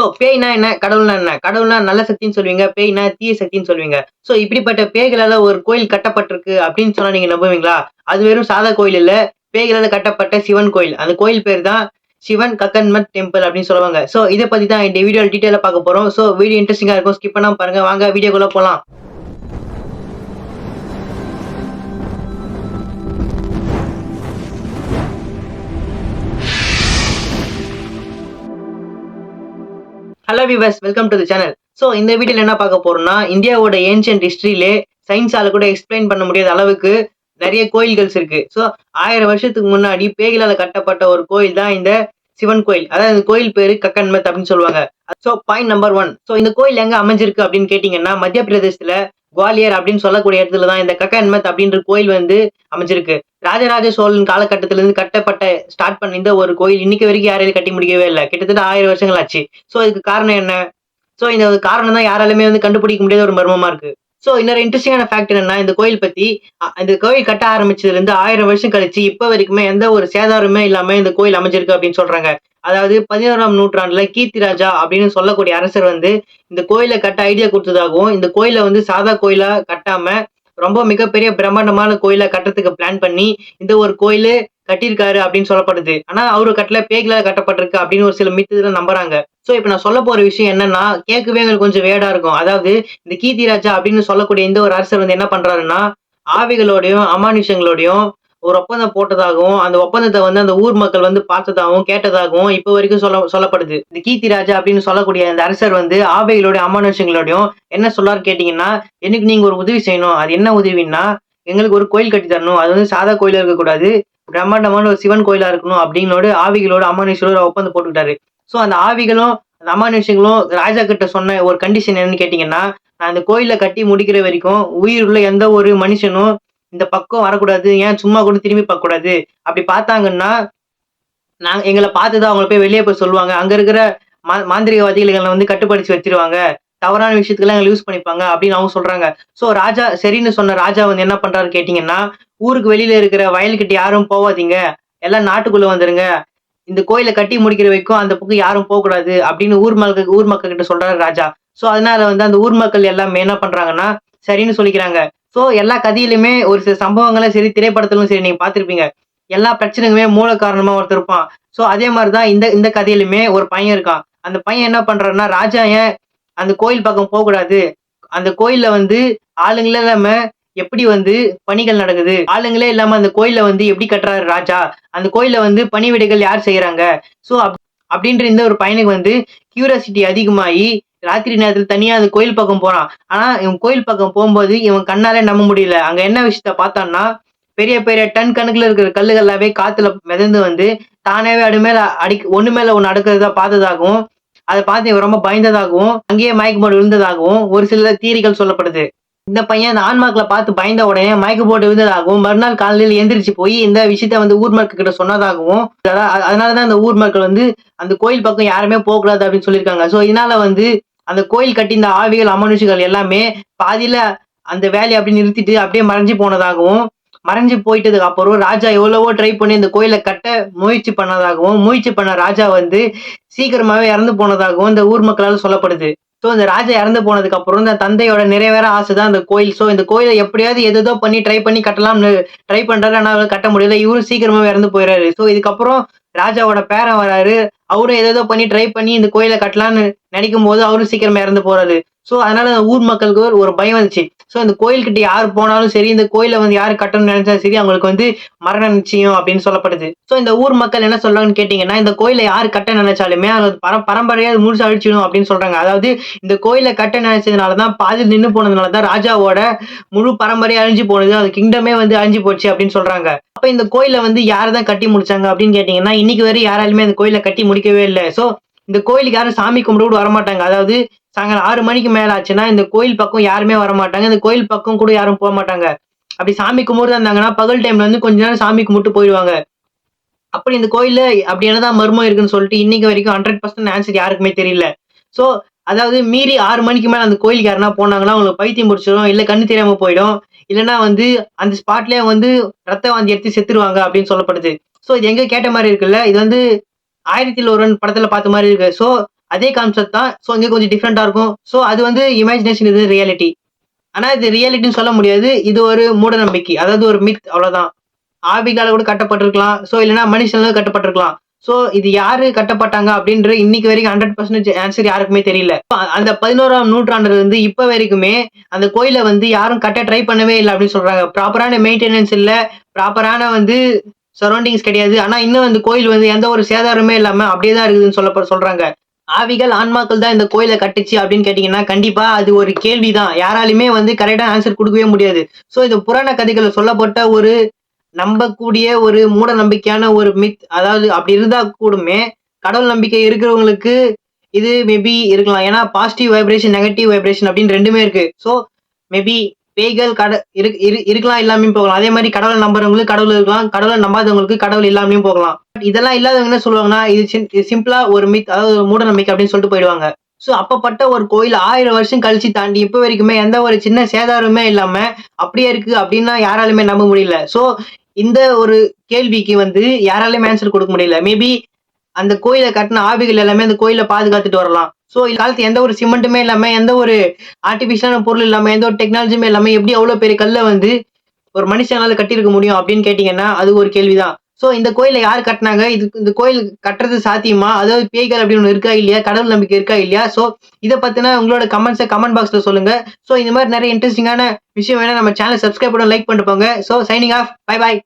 So பேய்னா என்ன? கடவுள்னா என்ன? கடவுள்னா நல்ல சக்தின்னு சொல்லுவீங்க. பேய்னா தீய சக்தின்னு சொல்லுவீங்க. சோ இப்படிப்பட்ட பேய்களால ஒரு கோயில் கட்டப்பட்டிருக்கு அப்படின்னு சொன்னா நீங்க நம்புவீங்களா? அது வெறும் சாதா கோயில் இல்ல. பேய்களால கட்டப்பட்ட சிவன் கோயில். அந்த கோயில் பேர் தான் சிவன் கக்கன்மத் டெம்பிள் அப்படின்னு சொல்லுவாங்க. சோ இதை பத்தி தான் இந்த வீடியோ டீட்டெயிலாக பார்க்க போறோம். சோ வீடியோ இன்ட்ரெஸ்டிங்கா இருக்கும். ஸ்கிப் பண்ணாமல் பாருங்க. வாங்க வீடியோக்குள்ள போலாம். Hello viewers welcome to the channel so இந்த வீடியோவில் என்ன பார்க்க போறோம்னா இந்தியாவோட ஏன்ஷியன்ட் ஹிஸ்ட்ரியிலே சயின்ஸால கூட எக்ஸ்பிளைன் பண்ண முடியாத அளவுக்கு நிறைய கோயில்கள்ஸ் இருக்கு. ஸோ ஆயிரம் வருஷத்துக்கு முன்னாடி பேகிலால் கட்டப்பட்ட ஒரு கோயில் தான் இந்த சிவன் கோயில். அதாவது இந்த கோயில் பேரு கக்கன்மத் அப்படின்னு சொல்லுவாங்க. So point number one so இந்த கோயில் எங்க அமைஞ்சிருக்கு அப்படின்னு கேட்டீங்கன்னா மத்திய பிரதேசத்துல குவாலியர் அப்படின்னு சொல்லக்கூடிய இடத்துல தான் இந்த கக்கன்மத் அப்படின்ற கோயில் வந்து அமைஞ்சிருக்கு. ராஜராஜ சோழன் காலகட்டத்திலிருந்து கட்டப்பட்ட ஸ்டார்ட் பண்ண இந்த ஒரு கோயில் இன்னைக்கு வரைக்கும் யாராலையும் கட்டி முடிக்கவே இல்லை. கிட்டத்தட்ட ஆயிரம் வருஷங்கள் ஆச்சு. ஸோ இதுக்கு காரணம் என்ன? ஸோ இந்த காரணம் தான் யாராலுமே வந்து கண்டுபிடிக்க முடியாத ஒரு மர்மமா இருக்கு. ஸோ இன்னொரு இன்ட்ரெஸ்டிங்கான ஃபேக்ட் என்னன்னா இந்த கோயில் பத்தி இந்த கோயில் கட்ட ஆரம்பிச்சதுல இருந்து ஆயிரம் வருஷம் கழிச்சு இப்ப வரைக்குமே எந்த ஒரு சேதாரமே இல்லாம இந்த கோயில் அமைஞ்சிருக்கு அப்படின்னு சொல்றாங்க. அதாவது பதினோராம் நூற்றாண்டுல கீர்த்தி ராஜா அப்படின்னு சொல்லக்கூடிய அரசர் வந்து இந்த கோயிலை கட்ட ஐடியா கொடுத்ததாகவும் இந்த கோயிலை வந்து சாதா கோயிலா கட்டாம ரொம்ப மிகப்பெரிய பிரம்மாண்டமான கோயிலை கட்டுறதுக்கு பிளான் பண்ணி இந்த ஒரு கோயிலு கட்டியிருக்காரு அப்படின்னு சொல்லப்படுது. ஆனா அவரு கட்டல பேகில கட்டப்பட்டிருக்கு அப்படின்னு ஒரு சில மித்து நம்புறாங்க. ஸோ இப்போ நான் சொல்ல போற விஷயம் என்னன்னா கேட்கவே எங்களுக்கு கொஞ்சம் வேடா இருக்கும். அதாவது இந்த கீர்த்தி ராஜா அப்படின்னு சொல்லக்கூடிய இந்த ஒரு அரசர் வந்து என்ன பண்றாருன்னா ஆவிகளோடையும் அமானுஷங்களோடையும் ஒரு ஒப்பந்தம் போட்டதாகவும் அந்த ஒப்பந்தத்தை வந்து அந்த ஊர் மக்கள் வந்து பார்த்ததாகவும் கேட்டதாகவும் இப்போ வரைக்கும் சொல்ல சொல்லப்படுது. இந்த கீர்த்தி ராஜா அப்படின்னு சொல்லக்கூடிய அந்த அரசர் வந்து ஆவைகளோட அமானுஷங்களோடையும் என்ன சொல்லாரு கேட்டீங்கன்னா எனக்கு நீங்க ஒரு உதவி செய்யணும். அது என்ன உதவின்னா எங்களுக்கு ஒரு கோயில் கட்டி தரணும். அது வந்து சாதா கோயிலா இருக்கக்கூடாது. பிரம்மாண்டமான ஒரு சிவன் கோயிலா இருக்கணும். அப்படின்னோட ஆவிகளோட அமானுஷங்களோட ஒப்பந்தம் போட்டுக்கிட்டாரு. ஸோ அந்த ஆவிகளும் அந்த அமானுஷங்களும் ராஜா கிட்ட சொன்ன ஒரு கண்டிஷன் என்னன்னு கேட்டிங்கன்னா நான் அந்த கோயிலை கட்டி முடிக்கிற வரைக்கும் உயிர் உள்ள எந்த ஒரு மனுஷனும் இந்த பக்கம் வரக்கூடாது ஏன் சும்மா கூட திரும்பி பார்க்கக்கூடாது? அப்படி பார்த்தாங்கன்னா நாங்கள் எங்களை பார்த்துதான் அவங்கள போய் வெளியே போய் சொல்லுவாங்க. அங்கே இருக்கிற மா மாந்திரிகவாதிகள் எங்களை வந்து கட்டுப்படுத்தி வச்சிருவாங்க. தவறான விஷயத்துக்கெல்லாம் எங்களை யூஸ் பண்ணிப்பாங்க அப்படின்னு அவங்க சொல்றாங்க. ஸோ ராஜா சரின்னு சொன்ன ராஜா வந்து என்ன பண்றாரு கேட்டிங்கன்னா ஊருக்கு வெளியில இருக்கிற வயல்கிட்ட யாரும் போவாதீங்க. எல்லாம் நாட்டுக்குள்ளே வந்துருங்க. இந்த கோயிலை கட்டி முடிக்கிற வரைக்கும் அந்த பக்கம் யாரும் போகக்கூடாது அப்படின்னு ஊர் மக்கள் ஊர் மக்கள் கிட்ட சொல்றாரு ராஜா. சோ அதனால வந்து அந்த ஊர் மக்கள் எல்லாமே என்ன பண்றாங்கன்னா சரின்னு சொல்லிக்கிறாங்க. சோ எல்லா கதையிலுமே ஒரு சில சம்பவங்களும் சரி திரைப்படத்திலும் சரி நீங்க பார்த்துருப்பீங்க. எல்லா பிரச்சனைக்குமே மூல காரணமா ஒருத்தர் இருப்பான். சோ அதே மாதிரிதான் இந்த இந்த கதையிலுமே ஒரு பையன் இருக்கான். அந்த பையன் என்ன பண்றான்னா ராஜா ஏன் அந்த கோயில் பக்கம் போகக்கூடாது? அந்த கோயில்ல வந்து ஆளுங்களே இல்லாம எப்படி வந்து பணிகள் நடக்குது? ஆளுங்களே இல்லாம அந்த கோயில வந்து எப்படி கட்டுறாரு ராஜா? அந்த கோயில வந்து பணிவிடைகள் யார் செய்யறாங்க சோ அப்படின்ற இந்த ஒரு பையனுக்கு வந்து கியூரியாசிட்டி அதிகமாகி ராத்திரி நேரத்தில் தனியா அந்த கோயில் பக்கம் போறான். ஆனா இவன் கோயில் பக்கம் போகும்போது இவன் கண்ணாலே நம்ப முடியல. அங்க என்ன விஷயத்த பார்த்தான்னா பெரிய பெரிய டன் கணக்குல இருக்கிற கல்லுகள் எல்லாமே காத்துல மிதந்து வந்து தானாவே அடு மேலே அடி ஒண்ணு மேல ஒன்று அடுக்கிறதா பார்த்ததாகவும் அதை பார்த்து இவன் ரொம்ப பயந்ததாகவும் அங்கேயே மயக்கமோடு விழுந்ததாகவும் ஒரு சில தீரிகள் சொல்லப்படுது. இந்த பையன் அந்த ஆன்மாக்களை பார்த்து பயந்த உடனே மயக்க போட்டு விழுந்ததாகவும் மறுநாள் காலையில் எந்திரிச்சு போய் இந்த விஷயத்த வந்து ஊர் மக்கள் கிட்ட சொன்னதாகவும் அதனாலதான் அந்த ஊர் மக்கள் வந்து அந்த கோயில் பக்கம் யாருமே போகக்கூடாது அப்படின்னு சொல்லியிருக்காங்க. ஸோ இதனால வந்து அந்த கோயில் கட்டி இந்த ஆவிகள் அமனுஷிகள் எல்லாமே பாதியில அந்த வேலையை அப்படி நிறுத்திட்டு அப்படியே மறைஞ்சு போனதாகவும் மறைஞ்சு போயிட்டதுக்கு அப்புறம் ராஜா எவ்வளவோ ட்ரை பண்ணி இந்த கோயிலை கட்ட முயற்சி பண்ணதாகவும் முயற்சி பண்ண ராஜா வந்து சீக்கிரமாவே இறந்து போனதாகவும் இந்த ஊர் மக்களால் சொல்லப்படுது. ஸோ இந்த ராஜா இறந்து போனதுக்கு அப்புறம் இந்த தந்தையோட நிறைவேற ஆசை தான் அந்த கோயில். ஸோ இந்த கோயிலை எப்படியாவது எதோ பண்ணி ட்ரை பண்ணி கட்டலாம்னு ட்ரை பண்றாரு. ஆனால் கட்ட முடியல. இவரும் சீக்கிரமாவே இறந்து போயிடுறாரு ஸோ இதுக்கப்புறம் ராஜாவோட பேரன் வராரு. அவரும் ஏதேதோ பண்ணி ட்ரை பண்ணி இந்த கோயிலை கட்டலாம்னு நினைக்கும் போது அவரும் சீக்கிரமா இறந்து போறாரு. ஸோ அதனால அந்த ஊர் மக்களுக்கு ஒரு- பயம் வந்துச்சு. ஸோ இந்த கோயில்கிட்ட யார் போனாலும் சரி இந்த கோயிலை வந்து யார் கட்டணும்னு நினைச்சாலும் சரி அவங்களுக்கு வந்து மரண நிச்சயம் அப்படின்னு சொல்லப்படுது. ஸோ இந்த ஊர் மக்கள் என்ன சொல்றாங்கன்னு கேட்டீங்கன்னா இந்த கோயிலை யார் கட்ட நினைச்சாலுமே அது பர பரம்பரையாக அது முழுசு அழிச்சிடும் அப்படின்னு சொல்றாங்க. அதாவது இந்த கோயிலை கட்ட நினைச்சதுனால தான் பாதி நின்று போனதுனால தான் ராஜாவோட முழு பரம்பரையா அழிஞ்சு போனது அது கிங்டமே வந்து அழிஞ்சு போச்சு அப்படின்னு சொல்றாங்க. அப்போ இந்த கோயிலை வந்து யார் தான் கட்டி முடிச்சாங்க அப்படின்னு கேட்டீங்கன்னா இன்னைக்கு வரை யாராலுமே அந்த கோயிலை கட்டி முடிக்கவே இல்லை. ஸோ இந்த கோயிலுக்கு யாரும் சாமி கும்பிட்டு கூட வரமாட்டாங்க. அதாவது சாயங்காலம் ஆறு மணிக்கு மேல ஆச்சுன்னா இந்த கோயில் பக்கம் யாருமே வரமாட்டாங்க. இந்த கோயில் பக்கம் கூட யாரும் போக மாட்டாங்க. அப்படி சாமி கும்பிட்டு இருந்தாங்கன்னா பகல் டைம்ல வந்து கொஞ்ச நேரம் சாமி கும்பிட்டு போயிடுவாங்க. அப்படி இந்த கோயில்ல அப்படி என்னதான் மர்மம் இருக்குன்னு சொல்லிட்டு இன்னைக்கு வரைக்கும் ஹண்ட்ரட் பர்சன்ட் ஆன்சர் யாருக்குமே தெரியல. சோ அதாவது மீறி ஆறு மணிக்கு மேல அந்த கோயிலுக்கு யாருன்னா போனாங்கன்னா அவங்களுக்கு பைத்தியம் முடிச்சிடும் இல்ல கண்ணு தெரியாம போயிடும். இல்லைன்னா வந்து அந்த ஸ்பாட்லயே வந்து ரத்த வாந்தி எடுத்து செத்துருவாங்க அப்படின்னு சொல்லப்படுது. சோ இது எங்க கேட்ட மாதிரி இருக்குல்ல? இது வந்து ஆயிரத்தில் ஒருவன் படத்துல பார்த்த மாதிரி இருக்கு. ஸோ அதே கான்செப்ட் தான். ஸோ இங்கே கொஞ்சம் டிஃப்ரெண்டா இருக்கும். ஸோ அது வந்து இமேஜினேஷன் இது ரியாலிட்டி ஆனா இது ரியாலிட்டின்னு சொல்ல முடியாது. இது ஒரு மூட நம்பிக்கை அதாவது ஒரு மித் அவ்வளவுதான். ஆவிகால கூட கட்டப்பட்டிருக்கலாம். ஸோ இல்லைன்னா மனுஷனால கட்டப்பட்டிருக்கலாம். ஸோ இது யாரு கட்டப்பட்டாங்க அப்படின்ற இன்னைக்கு வரைக்கும் ஹண்ட்ரட் பர்சன்டேஜ் ஆன்சர் யாருக்குமே தெரியல. அந்த பதினோராம் நூற்றாண்டுல இருந்து இப்ப வரைக்குமே அந்த கோயிலை வந்து யாரும் கட்ட ட்ரை பண்ணவே இல்லை அப்படின்னு சொல்றாங்க. ப்ராப்பரான மெயின்டெனன்ஸ் இல்லை. ப்ராப்பரான வந்து சரௌண்டிங்ஸ் கிடையாது. ஆனா இன்னும் அந்த கோயில் வந்து எந்த ஒரு சேதாரமே இல்லாம அப்படியே தான் இருக்குதுன்னு சொல்ல சொல்றாங்க. ஆவிகள் ஆன்மாக்கள் தான் இந்த கோயிலை கட்டுச்சு அப்படின்னு கேட்டீங்கன்னா கண்டிப்பா அது ஒரு கேள்விதான். யாராலுமே வந்து கரெக்டா ஆன்சர் கொடுக்கவே முடியாது. சோ இந்த புராண கதைகள் சொல்லப்பட்ட ஒரு நம்பக்கூடிய ஒரு மூட நம்பிக்கையான ஒரு மித் அதாவது அப்படி இருந்தா கூடமே கடவுள் நம்பிக்கை இருக்கிறவங்களுக்கு இது மேபி இருக்கலாம். ஏன்னா பாசிட்டிவ் வைப்ரேஷன் நெகட்டிவ் வைப்ரேஷன் அப்படின்னு ரெண்டுமே இருக்கு. ஸோ மேபி பேய்கள் கட இரு- இருக்கலாம் இல்லாமையும் போகலாம். அதே மாதிரி கடவுளை நம்புறவங்களுக்கு கடவுள் இருக்கலாம். கடவுளை நம்பாதவங்களுக்கு கடவுள் இல்லாமையும் போகலாம். பட் இதெல்லாம் இல்லாதவங்க என்ன சொல்லுவாங்கன்னா இது இது சிம்பிளா ஒரு மித் அதாவது ஒரு மூட நம்பிக்கை அப்படின்னு சொல்லிட்டு போயிடுவாங்க. ஸோ அப்பப்பட்ட ஒரு கோயில் ஆயிரம் வருஷம் கழிச்சு தாண்டி இப்போ வரைக்குமே எந்த ஒரு சின்ன சேதாரமே இல்லாம அப்படியே இருக்கு அப்படின்னா யாராலுமே நம்ப முடியல. ஸோ இந்த ஒரு கேள்விக்கு வந்து யாராலையுமே ஆன்சர் கொடுக்க முடியல. மேபி அந்த கோயிலை கட்டின ஆவிகள் எல்லாமே அந்த கோயிலை பாதுகாத்துட்டு வரலாம். ஸோ காலத்து எந்த ஒரு சிமெண்ட்டுமே இல்லாமல் எந்த ஒரு ஆர்டிஃபிஷியலான பொருள் இல்லாமல் எந்த ஒரு டெக்னாலஜியுமே இல்லாமல் எப்படி அவ்வளோ பெரிய கல்லை வந்து ஒரு மனுஷனால கட்டியிருக்க முடியும் அப்படின்னு கேட்டிங்கன்னா அது ஒரு கேள்விதான். ஸோ இந்த கோயிலை யார் கட்டினாங்க? இது இந்த கோயில் கட்டுறது சாத்தியமா? அதாவது பேய்கள் அப்படின்னு ஒன்று இருக்கா இல்லையா? கடவுள் நம்பிக்கை இருக்கா இல்லையா? ஸோ இதை பற்றினா உங்களோட கமெண்ட்ஸை கமெண்ட் பாக்ஸில் சொல்லுங்க. ஸோ இந்த மாதிரி நிறைய இன்ட்ரெஸ்டிங்கான விஷயம் வேணால் நம்ம சேனல் சப்ஸ்கிரைப் பண்ண லைக் பண்ணிட்டு போங்க. So signing off bye bye